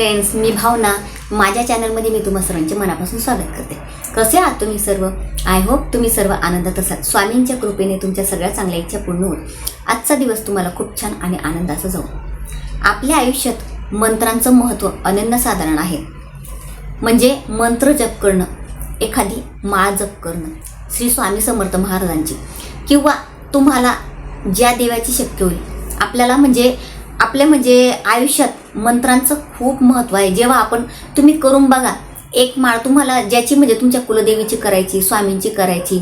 Friends मी भावना. माझ्या चॅनलमध्ये मी तुम्हा सर्वांचे मनापासून स्वागत करते. कसे आहात तुम्ही सर्व? आय होप तुम्ही सर्व आनंदात असाल. स्वामींच्या कृपेने तुमच्या सगळ्या चांगल्या इच्छा पूर्ण होईल. आजचा दिवस तुम्हाला खूप छान आणि आनंदाचा जाऊ. आपल्या आयुष्यात मंत्रांचं महत्त्व अनन्यसाधारण आहे. म्हणजे मंत्र जप करणं एखादी माळ जप करणं श्री स्वामी समर्थ महाराजांची. किंवा तुम्हाला ज्या देवाची शक्य होईल आपल्याला म्हणजे आपल्या म्हणजे आयुष्यात मंत्रांचं खूप महत्त्व आहे. जेव्हा आपण तुम्ही करून बघा एक माळ तुम्हाला ज्याची म्हणजे तुमच्या कुलदेवीची करायची स्वामींची करायची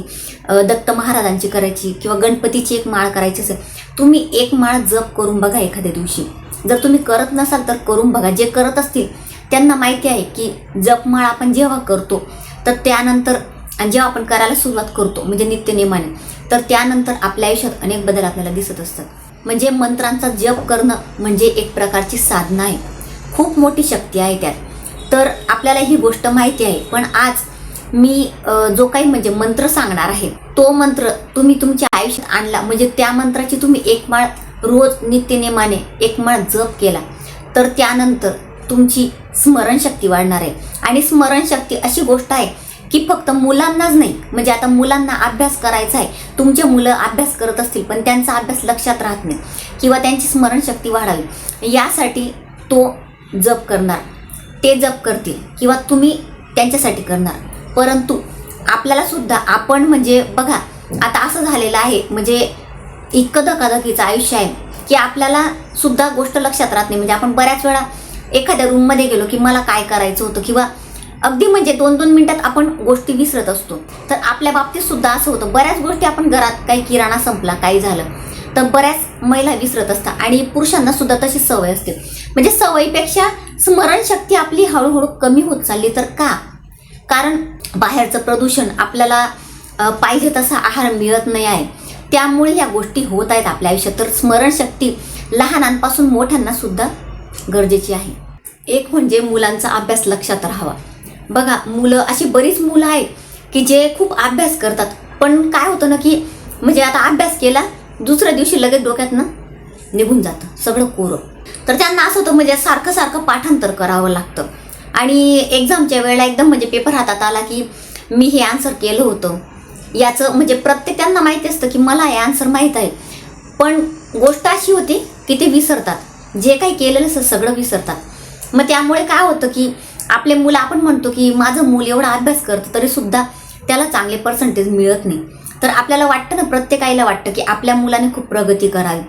दत्त महाराजांची करायची किंवा गणपतीची एक माळ करायची असेल तुम्ही एक माळ जप करून बघा एखाद्या दिवशी. जर तुम्ही करत नसाल तर करून बघा. जे करत असतील त्यांना माहिती आहे की जपमाळ आपण जेव्हा करतो तर त्यानंतर आणि जेव्हा आपण करायला सुरुवात करतो म्हणजे नित्यनियमाने तर त्यानंतर आपल्या आयुष्यात अनेक बदल आपल्याला दिसत असतात. म्हणजे मंत्रांचा जप करणं म्हणजे एक प्रकारची साधना आहे. खूप मोठी शक्ती आहे त्यात. तर आपल्याला ही गोष्ट माहिती आहे पण आज मी जो काही म्हणजे मंत्र सांगणार आहे तो मंत्र तुम्ही तुमच्या आयुष्यात आणला म्हणजे त्या मंत्राची तुम्ही एक माळ रोज नित्यनेमाने एक माळ जप केला तर त्यानंतर तुमची स्मरणशक्ती वाढणार आहे. आणि स्मरणशक्ती अशी गोष्ट आहे की फक्त मुलांनाच नाही म्हणजे आता मुलांना अभ्यास करायचा आहे तुमचे मुलं अभ्यास करत असतील पण त्यांचा अभ्यास लक्षात राहत नाही किंवा त्यांची स्मरणशक्ती वाढावी यासाठी तो जप करणार. ते जप करतील किंवा तुम्ही त्यांच्यासाठी करणार. परंतु आपल्याला सुद्धा आपण म्हणजे बघा आता असं झालेलं आहे म्हणजे इतकं धकाधकीचं आयुष्य आहे की आपल्याला सुद्धा गोष्ट लक्षात राहत नाही. म्हणजे आपण बऱ्याच वेळा एखाद्या रूममध्ये गेलो की मला काय करायचं होतं किंवा अगदी म्हणजे दोन दोन मिनिटात आपण गोष्टी विसरत असतो. तर आपल्या बाबतीत सुद्धा असं होतं. बऱ्याच गोष्टी आपण घरात काही किराणा संपला काही झालं तर बऱ्याच महिला विसरत असतात आणि पुरुषांना सुद्धा तशी सवय असते. म्हणजे सवयीपेक्षा स्मरणशक्ती आपली हळूहळू कमी होत चालली तर का? कारण बाहेरचं प्रदूषण आपल्याला पाहिजे तसा आहार मिळत नाही आहे. त्यामुळे या गोष्टी होत आहेत आपल्या आयुष्यात. तर स्मरणशक्ती लहानांपासून मोठ्यांना सुद्धा गरजेची आहे. एक म्हणजे मुलांचा अभ्यास लक्षात राहावा. बघा मुलं अशी बरीच मुलं आहेत की जे खूप अभ्यास करतात. पण काय होतं ना की म्हणजे आता अभ्यास केला दुसऱ्या दिवशी लगेच डोक्यातनं निघून जातं सगळं कोरं. तर त्यांना असं होतं म्हणजे सारखं सारखं पाठांतर करावं लागतं. आणि एक्झामच्या वेळेला एकदम म्हणजे पेपर हातात आला की मी हे आन्सर केलं होतं. याचं म्हणजे प्रत्येक त्यांना माहिती असतं की मला हे आन्सर माहीत आहे. पण गोष्ट अशी होती की ते विसरतात. जे काही केलेलं असतं सगळं विसरतात. मग त्यामुळे काय होतं की आपले मुलं आपण म्हणतो की माझं मूल एवढा अभ्यास करतं तरी सुद्धा त्याला चांगले पर्सेंटेज मिळत नाही. तर आपल्याला वाटतं ना प्रत्येक आईला वाटतं की आपल्या मुलाने खूप प्रगती करावी.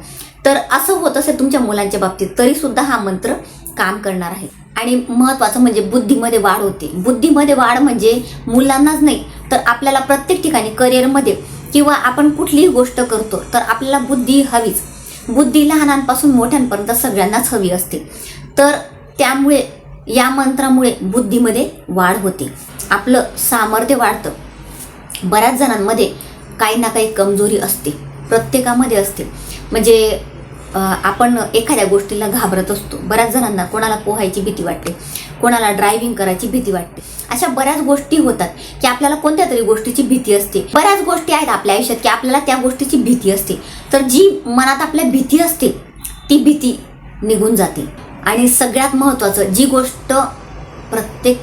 तर असं होत असेल तुमच्या मुलांच्या बाबतीत तरीसुद्धा हा मंत्र काम करणार आहे. आणि महत्त्वाचं म्हणजे बुद्धीमध्ये वाढ होते. बुद्धीमध्ये वाढ म्हणजे मुलांनाच नाही तर आपल्याला प्रत्येक ठिकाणी करिअरमध्ये किंवा आपण कुठलीही गोष्ट करतो तर आपल्याला बुद्धी हवीच. बुद्धी लहानांपासून मोठ्यांपर्यंत सगळ्यांनाच हवी असते. तर त्यामुळे या मंत्रामुळे बुद्धीमध्ये वाढ होते. आपलं सामर्थ्य वाढतं. बऱ्याच जणांमध्ये काही ना काही कमजोरी असते. प्रत्येकामध्ये असते. म्हणजे आपण एखाद्या गोष्टीला घाबरत असतो. बऱ्याच जणांना कोणाला पोहायची भीती वाटते. कोणाला ड्रायव्हिंग करायची भीती वाटते. अशा बऱ्याच गोष्टी होतात की आपल्याला कोणत्या तरी गोष्टीची भीती असते. बऱ्याच गोष्टी आहेत आपल्या आयुष्यात की आपल्याला त्या गोष्टीची भीती असते. तर जी मनात आपल्या भीती असते ती भीती निघून जाते. आणि सगळ्यात महत्त्वाचं जी गोष्ट प्रत्येक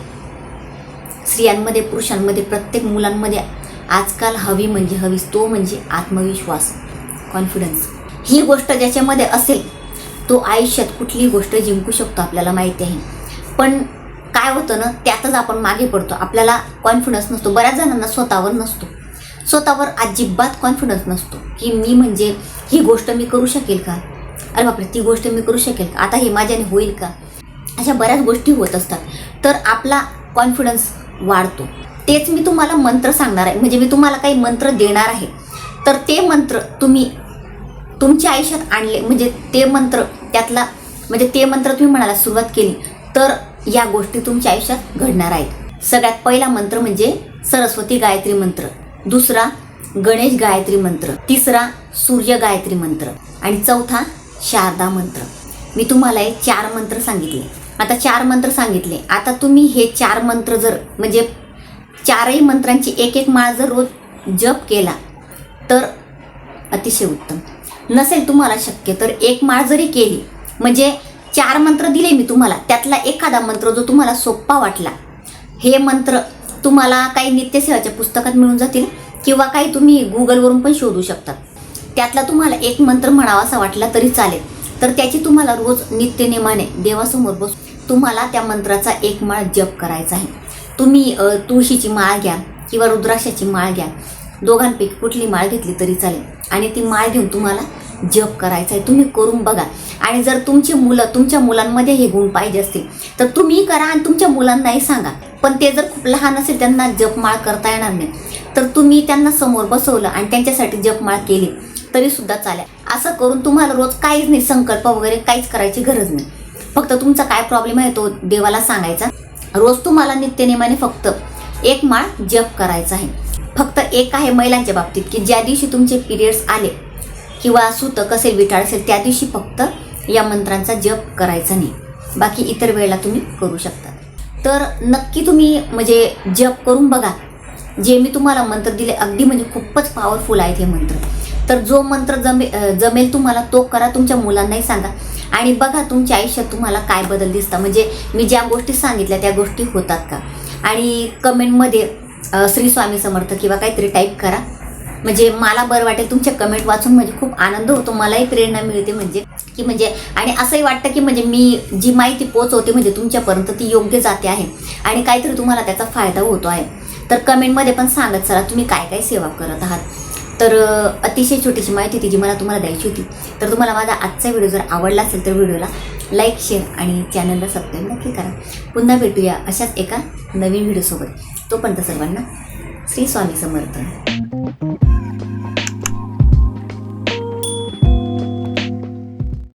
स्त्रियांमध्ये पुरुषांमध्ये प्रत्येक मुलांमध्ये आजकाल हवी म्हणजे हवी तो म्हणजे आत्मविश्वास कॉन्फिडन्स ही गोष्ट ज्याच्यामध्ये असेल तो आयुष्यात कुठलीही गोष्ट जिंकू शकतो आपल्याला माहिती आहे. पण काय होतं ना त्यातच आपण मागे पडतो. आपल्याला कॉन्फिडन्स नसतो. बऱ्याच जणांना स्वतःवर नसतो. स्वतःवर अजिबात कॉन्फिडन्स नसतो. की मी म्हणजे ही गोष्ट मी करू शकेल का? अरे बापरे ती गोष्ट मी करू शकेल का? आता हे माझ्याने होईल का? अशा बऱ्याच गोष्टी होत असतात. तर आपला कॉन्फिडन्स वाढतो. तेच मी तुम्हाला मंत्र सांगणार आहे. म्हणजे मी तुम्हाला काही मंत्र देणार आहे. तर ते मंत्र तुम्ही तुमच्या आयुष्यात आणले. म्हणजे ते मंत्र त्यातला म्हणजे ते मंत्र तुम्ही म्हणायला सुरुवात केली तर या गोष्टी तुमच्या आयुष्यात घडणार आहेत. सगळ्यात पहिला मंत्र म्हणजे सरस्वती गायत्री मंत्र. दुसरा गणेश गायत्री मंत्र. तिसरा सूर्य गायत्री मंत्र. आणि चौथा शारदा मंत्र. मी तुम्हाला हे चार मंत्र सांगितले. आता चार मंत्र सांगितले. आता तुम्ही हे चार मंत्र जर म्हणजे चारही मंत्रांची एक एक माळ जर रोज जप केला तर अतिशय उत्तम. नसेल तुम्हाला शक्य तर एक माळ जरी केली म्हणजे चार मंत्र दिले मी तुम्हाला त्यातला एखादा मंत्र जो तुम्हाला सोप्पा वाटला हे मंत्र तुम्हाला काही नित्यसेवाच्या पुस्तकात मिळून जातील किंवा काही तुम्ही गुगलवरून पण शोधू शकतात त्यातला तुम्हाला एक मंत्र म्हणावासा वाटला तरी चालेल. तर त्याची तुम्हाला रोज नित्यनेमाने देवासमोर बस तुम्हाला त्या मंत्राचा एक माळ जप करायचा आहे. तुम्ही तुळशीची माळ घ्या किंवा रुद्राक्षाची माळ घ्या. दोघांपैकी कुठली माळ घेतली तरी चालेल. आणि ती माळ घेऊन तुम्हाला जप करायचा आहे. तुम्ही करून बघा. आणि जर तुमची मुलं तुमच्या मुलांमध्ये हे गुण पाहिजे असतील तर तुम्ही करा आणि तुमच्या मुलांनाही सांगा. पण ते जर खूप लहान असेल त्यांना जपमाळ करता येणार नाही. तर तुम्ही त्यांना समोर बसवलं आणि त्यांच्यासाठी जपमाळ केली तरी सुद्धा चालेल. असं करून तुम्हाला रोज काहीच नाही संकल्प वगैरे काहीच करायची गरज नाही. फक्त तुमचा काय प्रॉब्लेम आहे तो देवाला सांगायचा. रोज तुम्हाला नित्यनेमाने फक्त एक माळ जप करायचा आहे. फक्त एक आहे महिलांच्या बाबतीत की ज्या दिवशी तुमचे पिरियड्स आले किंवा सुतक असेल विटाळ असेल त्या दिवशी फक्त या मंत्रांचा जप करायचा नाही. बाकी इतर वेळेला तुम्ही करू शकता. तर नक्की तुम्ही म्हणजे जप करून बघा. जे मी तुम्हाला मंत्र दिले अगदी म्हणजे खूपच पॉवरफुल आहेत हे मंत्र. तर जो मंत्र जमे जमेल तुम्हाला तो करा तुमच्या मुलांनाही सांगा. आणि बघा तुमच्या आयुष्यात तुम्हाला काय बदल दिसतात. म्हणजे मी ज्या गोष्टी सांगितल्या त्या गोष्टी होतात का? आणि कमेंटमध्ये श्री स्वामी समर्थ किंवा काहीतरी टाईप करा. म्हणजे मला बरं वाटेल तुमच्या कमेंट वाचून म्हणजे खूप आनंद होतो मलाही प्रेरणा मिळते म्हणजे. की म्हणजे आणि असंही वाटतं की म्हणजे मी जी माहिती पोचवते म्हणजे तुमच्यापर्यंत ती योग्य जाते आहे. आणि काहीतरी तुम्हाला त्याचा फायदा होतो आहे. तर कमेंटमध्ये पण सांगत चला तुम्ही काय काय सेवा करत आहात? तर अतिशय छोटीशी माहिती होती जी मला तुम्हाला द्यायची होती. तर तुम्हाला माझा आजचा व्हिडिओ जर आवडला असेल तर व्हिडिओला लाईक शेअर आणि चॅनलला सबस्क्राईब नक्की करा. पुन्हा भेटूया अशाच एका नवीन व्हिडिओसोबत. तोपर्यंत सर्वांना श्री स्वामी समर्थ.